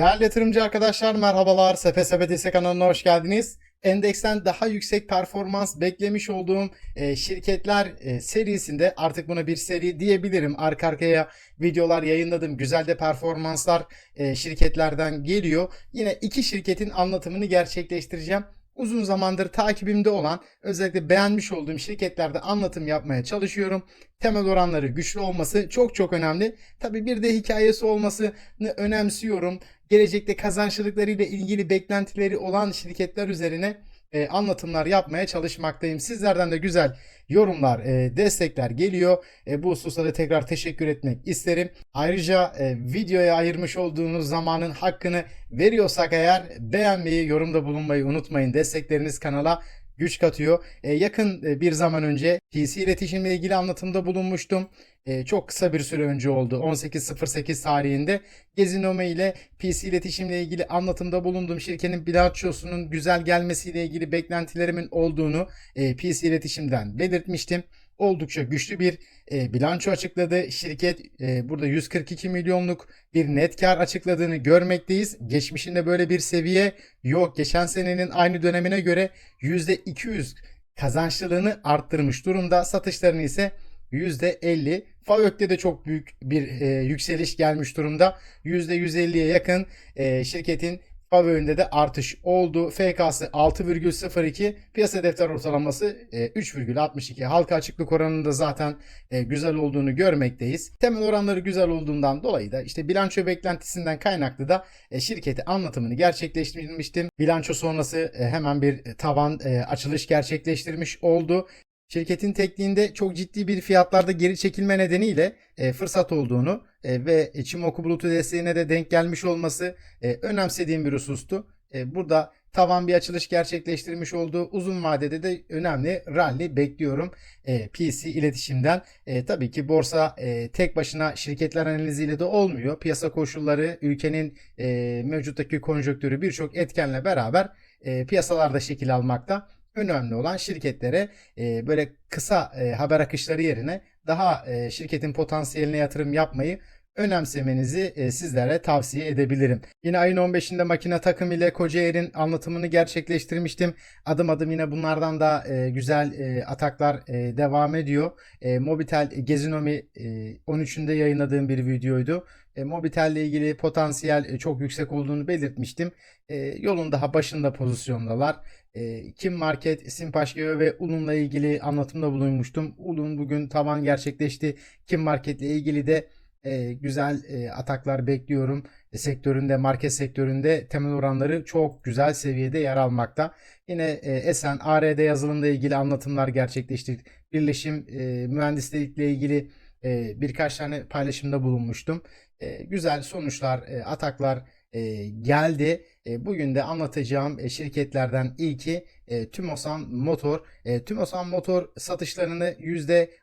Değerli yatırımcı arkadaşlar merhabalar. Sepetesi kanalına hoş geldiniz. Endeksten daha yüksek performans beklemiş olduğum e, şirketler e, serisinde artık buna bir seri diyebilirim. Arka arkaya videolar yayınladım. Güzel de performanslar e, şirketlerden geliyor. Yine iki şirketin anlatımını gerçekleştireceğim. Uzun zamandır takibimde olan özellikle beğenmiş olduğum şirketlerde anlatım yapmaya çalışıyorum. Temel oranları güçlü olması çok çok önemli. Tabi bir de hikayesi olmasını önemsiyorum. Gelecekte kazançlılıkları ile ilgili beklentileri olan şirketler üzerine e, anlatımlar yapmaya çalışmaktayım. Sizlerden de güzel yorumlar, e, destekler geliyor. E, bu hususta da tekrar teşekkür etmek isterim. Ayrıca e, videoya ayırmış olduğunuz zamanın hakkını veriyorsak eğer beğenmeyi, yorumda bulunmayı unutmayın. Destekleriniz kanala güç katıyor. E, yakın e, bir zaman önce PC iletişimle ilgili anlatımda bulunmuştum. E, çok kısa bir süre önce oldu. 18.08 tarihinde Gezinome ile PC iletişimle ilgili anlatımda bulunduğum şirketin bilançosunun güzel gelmesiyle ilgili beklentilerimin olduğunu e, PC iletişimden belirtmiştim. Oldukça güçlü bir e, bilanço açıkladı. Şirket e, burada 142 milyonluk bir net kar açıkladığını görmekteyiz. Geçmişinde böyle bir seviye yok. Geçen senenin aynı dönemine göre %200 kazançlılığını arttırmış durumda. Satışlarını ise %50. FAVÖK'te de çok büyük bir e, yükseliş gelmiş durumda. %150'ye yakın e, şirketin FAVÖK'ünde de artış oldu. FK'sı 6,02, piyasa defter ortalaması e, 3,62. Halka açıklık oranında zaten e, güzel olduğunu görmekteyiz. Temel oranları güzel olduğundan dolayı da işte bilanço beklentisinden kaynaklı da e, şirketi anlatımını gerçekleştirmiştim. Bilanço sonrası e, hemen bir tavan e, açılış gerçekleştirmiş oldu. Şirketin tekniğinde çok ciddi bir fiyatlarda geri çekilme nedeniyle e, fırsat olduğunu e, ve Çimoku bulutu desteğine de denk gelmiş olması e, önemsediğim bir husustu. E, burada tavan bir açılış gerçekleştirmiş olduğu uzun vadede de önemli rally bekliyorum e, PC iletişimden. E, tabii ki borsa e, tek başına şirketler analiziyle de olmuyor. Piyasa koşulları, ülkenin e, mevcuttaki konjonktürü birçok etkenle beraber e, piyasalarda şekil almakta önemli olan şirketlere e, böyle kısa e, haber akışları yerine daha e, şirketin potansiyeline yatırım yapmayı önemsemenizi e, sizlere tavsiye edebilirim. Yine ayın 15'inde makine takım ile Kocaer'in anlatımını gerçekleştirmiştim. Adım adım yine bunlardan da e, güzel e, ataklar e, devam ediyor. E, Mobitel Gezinomi e, 13'ünde yayınladığım bir videoydu. E, Mobitel ile ilgili potansiyel e, çok yüksek olduğunu belirtmiştim. E, yolun daha başında pozisyondalar. E, Kim Market, Simpaşgeo ve Ulun'la ilgili anlatımda bulunmuştum. Ulun bugün tavan gerçekleşti. Kim Market ile ilgili de e, güzel e, ataklar bekliyorum. E, sektöründe, market sektöründe temel oranları çok güzel seviyede yer almakta. Yine e, Esen, ARD yazılımla ilgili anlatımlar gerçekleştirdik. Birleşim e, mühendislikle ilgili e, birkaç tane paylaşımda bulunmuştum. E, güzel sonuçlar, e, ataklar e, geldi. E, bugün de anlatacağım e, şirketlerden ilki e, Tümosan Motor. E, Tümosan Motor satışlarını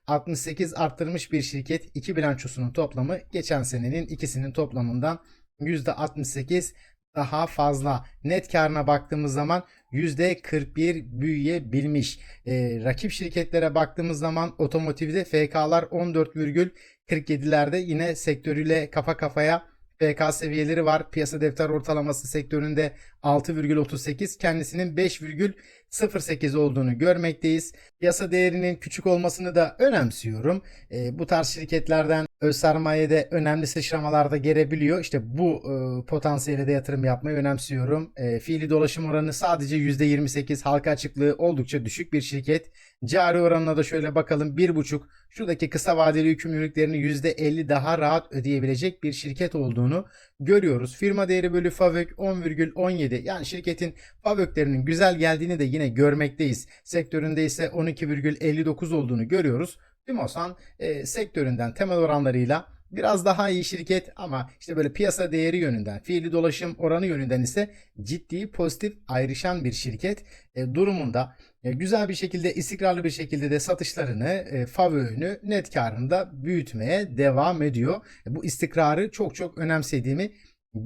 %68 arttırmış bir şirket. İki bilançosunun toplamı geçen senenin ikisinin toplamından %68 daha fazla. Net karına baktığımız zaman %41 büyüyebilmiş. E, rakip şirketlere baktığımız zaman otomotivde FK'lar 14,47'lerde yine sektörüyle kafa kafaya PK seviyeleri var. Piyasa defter ortalaması sektöründe 6,38 kendisinin 5,08 olduğunu görmekteyiz. Piyasa değerinin küçük olmasını da önemsiyorum. E, bu tarz şirketlerden öz sermayede önemli sıçramalarda gelebiliyor. İşte bu e, potansiyele de yatırım yapmayı önemsiyorum. E, fiili dolaşım oranı sadece %28 halka açıklığı oldukça düşük bir şirket. Cari oranına da şöyle bakalım 1,5 şuradaki kısa vadeli yükümlülüklerini %50 daha rahat ödeyebilecek bir şirket olduğunu görüyoruz. Firma değeri bölü FAVÖK 10,17 yani şirketin FAVÖK'lerinin güzel geldiğini de yine görmekteyiz. Sektöründe ise 12,59 olduğunu görüyoruz. Tümosan e, sektöründen temel oranlarıyla biraz daha iyi şirket ama işte böyle piyasa değeri yönünden, fiili dolaşım oranı yönünden ise ciddi pozitif ayrışan bir şirket e, durumunda e, güzel bir şekilde istikrarlı bir şekilde de satışlarını, e, favöğünü net karında büyütmeye devam ediyor. E, bu istikrarı çok çok önemsediğimi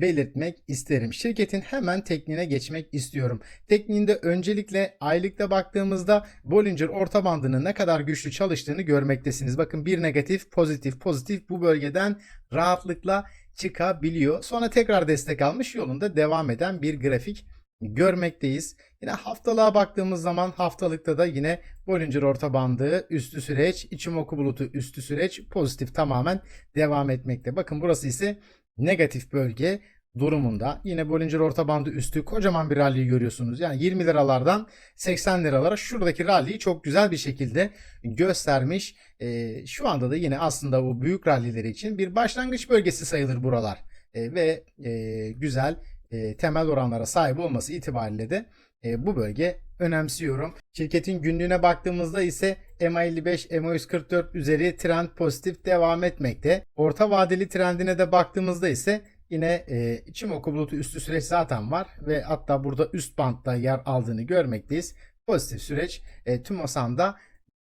belirtmek isterim. Şirketin hemen tekniğine geçmek istiyorum. Tekniğinde öncelikle aylıkta baktığımızda Bollinger orta bandının ne kadar güçlü çalıştığını görmektesiniz. Bakın bir negatif, pozitif, pozitif bu bölgeden rahatlıkla çıkabiliyor. Sonra tekrar destek almış yolunda devam eden bir grafik görmekteyiz. Yine haftalığa baktığımız zaman haftalıkta da yine Bollinger orta bandı üstü süreç, Ichimoku bulutu üstü süreç pozitif tamamen devam etmekte. Bakın burası ise negatif bölge durumunda. Yine Bollinger orta bandı üstü kocaman bir rally görüyorsunuz. Yani 20 liralardan 80 liralara şuradaki rally'yi çok güzel bir şekilde göstermiş. Ee, şu anda da yine aslında bu büyük rally'leri için bir başlangıç bölgesi sayılır buralar. Ee, ve e, güzel e, temel oranlara sahip olması itibariyle de e, bu bölge önemsiyorum. Şirketin günlüğüne baktığımızda ise MA55, MA144 üzeri trend pozitif devam etmekte. Orta vadeli trendine de baktığımızda ise yine e, Ichimoku bulutu üstü süreç zaten var ve hatta burada üst bantta yer aldığını görmekteyiz. Pozitif süreç e, tüm Osan'da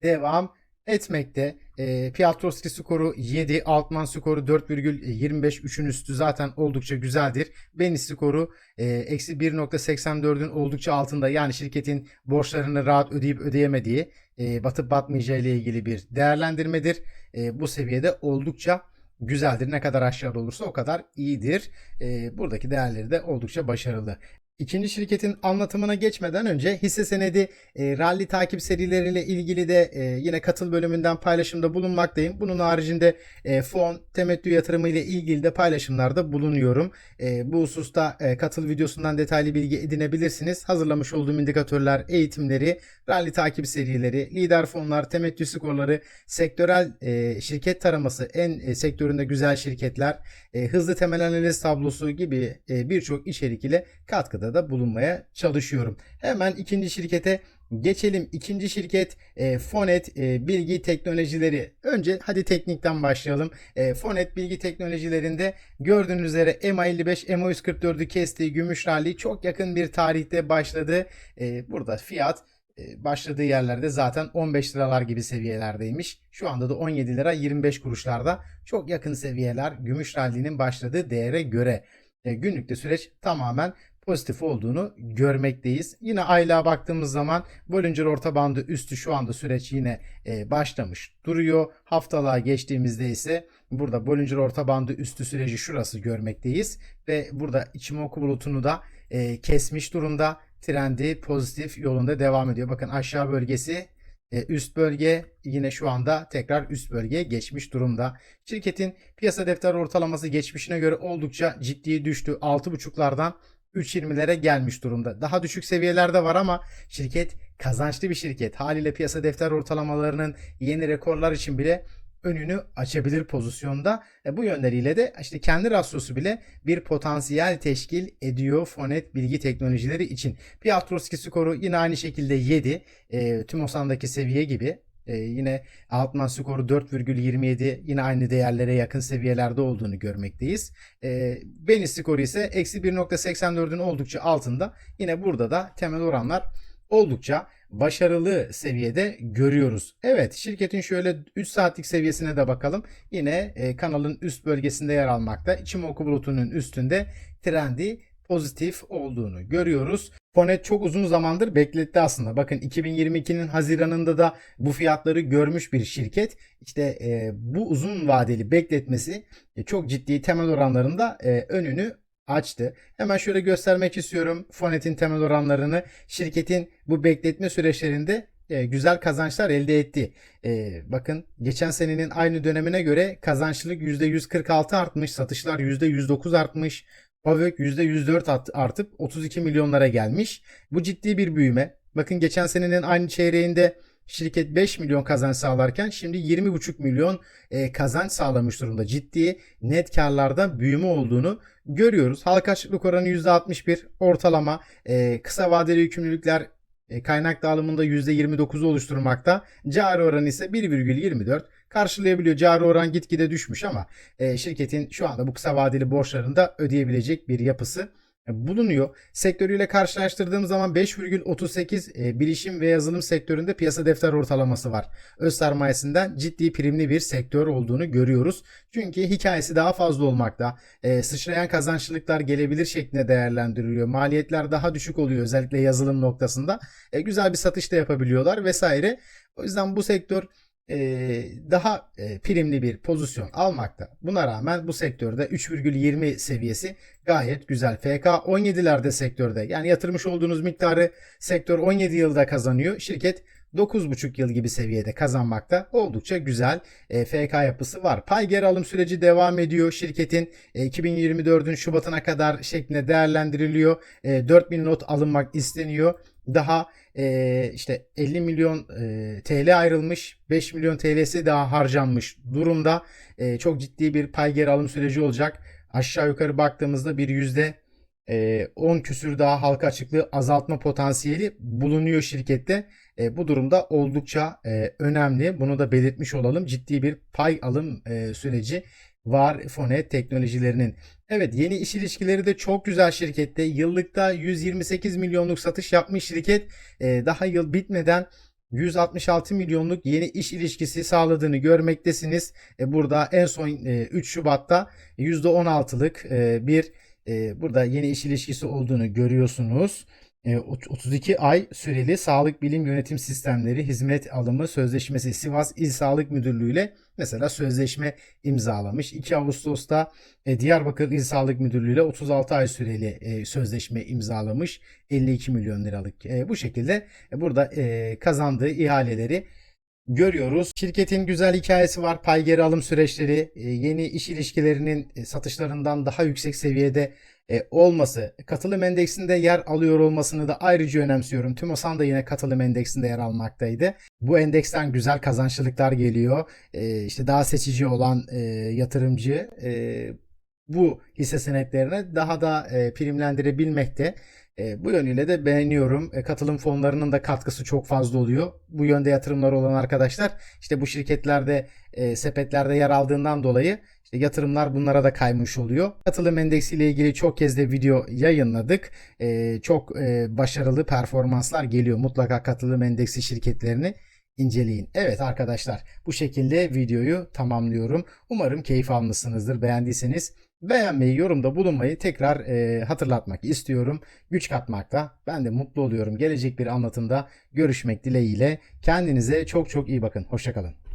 devam etmekte. E, Piotrowski skoru 7, Altman skoru 4,25 3'ün üstü zaten oldukça güzeldir. Benis skoru e, eksi 1.84'ün oldukça altında yani şirketin borçlarını rahat ödeyip ödeyemediği e, batıp batmayacağı ile ilgili bir değerlendirmedir. E, bu seviyede oldukça güzeldir. Ne kadar aşağıda olursa o kadar iyidir. E, buradaki değerleri de oldukça başarılı. İkinci şirketin anlatımına geçmeden önce hisse senedi e, rally takip serileriyle ilgili de e, yine katıl bölümünden paylaşımda bulunmaktayım. Bunun haricinde e, fon, temettü yatırımı ile ilgili de paylaşımlarda bulunuyorum. E, bu hususta e, katıl videosundan detaylı bilgi edinebilirsiniz. Hazırlamış olduğum indikatörler, eğitimleri, rally takip serileri, lider fonlar, temettü skorları, sektörel e, şirket taraması, en e, sektöründe güzel şirketler, e, hızlı temel analiz tablosu gibi e, birçok içerik ile katkıda da bulunmaya çalışıyorum. Hemen ikinci şirkete geçelim. İkinci şirket e, Fonet e, Bilgi Teknolojileri. Önce hadi teknikten başlayalım. E, Fonet Bilgi Teknolojilerinde gördüğünüz üzere MA55, MA144'ü kestiği gümüş rally çok yakın bir tarihte başladı. E, burada fiyat e, başladığı yerlerde zaten 15 liralar gibi seviyelerdeymiş. Şu anda da 17 lira 25 kuruşlarda çok yakın seviyeler gümüş rally'nin başladığı değere göre. E, günlükte süreç tamamen pozitif olduğunu görmekteyiz. Yine aylığa baktığımız zaman Bollinger orta bandı üstü şu anda süreç yine e, başlamış duruyor. Haftalığa geçtiğimizde ise burada Bollinger orta bandı üstü süreci şurası görmekteyiz. Ve burada Ichimoku bulutunu da e, kesmiş durumda. Trendi pozitif yolunda devam ediyor. Bakın aşağı bölgesi e, üst bölge yine şu anda tekrar üst bölgeye geçmiş durumda. Şirketin piyasa defter ortalaması geçmişine göre oldukça ciddi düştü. 6.5'lardan 3.20'lere gelmiş durumda. Daha düşük seviyelerde var ama şirket kazançlı bir şirket. Haliyle piyasa defter ortalamalarının yeni rekorlar için bile önünü açabilir pozisyonda. E, bu yönleriyle de işte kendi rasyosu bile bir potansiyel teşkil ediyor Fonet bilgi teknolojileri için. Piotrowski skoru yine aynı şekilde 7. E, Tümosan'daki seviye gibi. E, yine Altman skoru 4,27 yine aynı değerlere yakın seviyelerde olduğunu görmekteyiz. E, Beni skoru ise eksi 1.84'ün oldukça altında. Yine burada da temel oranlar oldukça başarılı seviyede görüyoruz. Evet şirketin şöyle 3 saatlik seviyesine de bakalım. Yine e, kanalın üst bölgesinde yer almakta. Ichimoku bulutunun üstünde trendi pozitif olduğunu görüyoruz. Fonet çok uzun zamandır bekletti aslında. Bakın 2022'nin Haziran'ında da bu fiyatları görmüş bir şirket. İşte e, bu uzun vadeli bekletmesi e, çok ciddi temel oranlarında e, önünü açtı. Hemen şöyle göstermek istiyorum Fonet'in temel oranlarını. Şirketin bu bekletme süreçlerinde e, güzel kazançlar elde etti. E, bakın geçen senenin aynı dönemine göre kazançlılık %146 artmış, satışlar %109 artmış. Pavök %104 artıp 32 milyonlara gelmiş. Bu ciddi bir büyüme. Bakın geçen senenin aynı çeyreğinde şirket 5 milyon kazanç sağlarken şimdi 20,5 milyon e, kazanç sağlamış durumda. Ciddi net karlarda büyüme olduğunu görüyoruz. Halka açıklık oranı %61 ortalama. E, kısa vadeli yükümlülükler kaynak dağılımında %29'u oluşturmakta. Cari oranı ise 1,24 karşılayabiliyor. Cari oran gitgide düşmüş ama e, şirketin şu anda bu kısa vadeli borçlarını da ödeyebilecek bir yapısı bulunuyor. Sektörüyle karşılaştırdığım zaman 5,38 e, bilişim ve yazılım sektöründe piyasa defter ortalaması var. Öz sermayesinden ciddi primli bir sektör olduğunu görüyoruz. Çünkü hikayesi daha fazla olmakta. E, sıçrayan kazançlılıklar gelebilir şeklinde değerlendiriliyor. Maliyetler daha düşük oluyor özellikle yazılım noktasında. E, güzel bir satış da yapabiliyorlar vesaire. O yüzden bu sektör e, daha e, primli bir pozisyon almakta. Buna rağmen bu sektörde 3,20 seviyesi gayet güzel. FK 17'lerde sektörde. Yani yatırmış olduğunuz miktarı sektör 17 yılda kazanıyor. Şirket 9,5 yıl gibi seviyede kazanmakta. Oldukça güzel e, FK yapısı var. Pay geri alım süreci devam ediyor. Şirketin e, 2024'ün Şubat'ına kadar şeklinde değerlendiriliyor. E, 4000 not alınmak isteniyor. Daha e, işte 50 milyon e, TL ayrılmış. 5 milyon TL'si daha harcanmış durumda. E, çok ciddi bir pay geri alım süreci olacak. Aşağı yukarı baktığımızda bir yüzde e, 10 küsür daha halka açıklığı azaltma potansiyeli bulunuyor şirkette. E, bu durumda oldukça e, önemli. Bunu da belirtmiş olalım. Ciddi bir pay alım e, süreci var Fonet teknolojilerinin. Evet yeni iş ilişkileri de çok güzel şirkette. Yıllıkta 128 milyonluk satış yapmış şirket. E, daha yıl bitmeden 166 milyonluk yeni iş ilişkisi sağladığını görmektesiniz. E, burada en son e, 3 Şubat'ta %16'lık e, bir e, burada yeni iş ilişkisi olduğunu görüyorsunuz. E, 32 ay süreli Sağlık Bilim Yönetim Sistemleri Hizmet Alımı Sözleşmesi Sivas İl Sağlık Müdürlüğü ile mesela sözleşme imzalamış. 2 Ağustos'ta e, Diyarbakır İl Sağlık Müdürlüğü ile 36 ay süreli e, sözleşme imzalamış. 52 milyon liralık. E, bu şekilde burada kazandığı ihaleleri görüyoruz. Şirketin güzel hikayesi var. Pay geri alım süreçleri, yeni iş ilişkilerinin satışlarından daha yüksek seviyede e, olması, katılım endeksinde yer alıyor olmasını da ayrıca önemsiyorum. TÜMOSAN da yine katılım endeksinde yer almaktaydı. Bu endeksten güzel kazançlılıklar geliyor. E, işte daha seçici olan e, yatırımcı e, bu hisse senetlerine daha da e, primlendirebilmekte. E, bu yönüyle de beğeniyorum. E, katılım fonlarının da katkısı çok fazla oluyor. Bu yönde yatırımları olan arkadaşlar işte bu şirketlerde e, sepetlerde yer aldığından dolayı işte yatırımlar bunlara da kaymış oluyor. Katılım endeksi ile ilgili çok kez de video yayınladık. E, çok e, başarılı performanslar geliyor. Mutlaka katılım endeksi şirketlerini inceleyin. Evet arkadaşlar bu şekilde videoyu tamamlıyorum. Umarım keyif almışsınızdır. Beğendiyseniz beğenmeyi, yorumda bulunmayı tekrar e, hatırlatmak istiyorum. Güç katmakta ben de mutlu oluyorum. Gelecek bir anlatımda görüşmek dileğiyle. Kendinize çok çok iyi bakın. Hoşçakalın.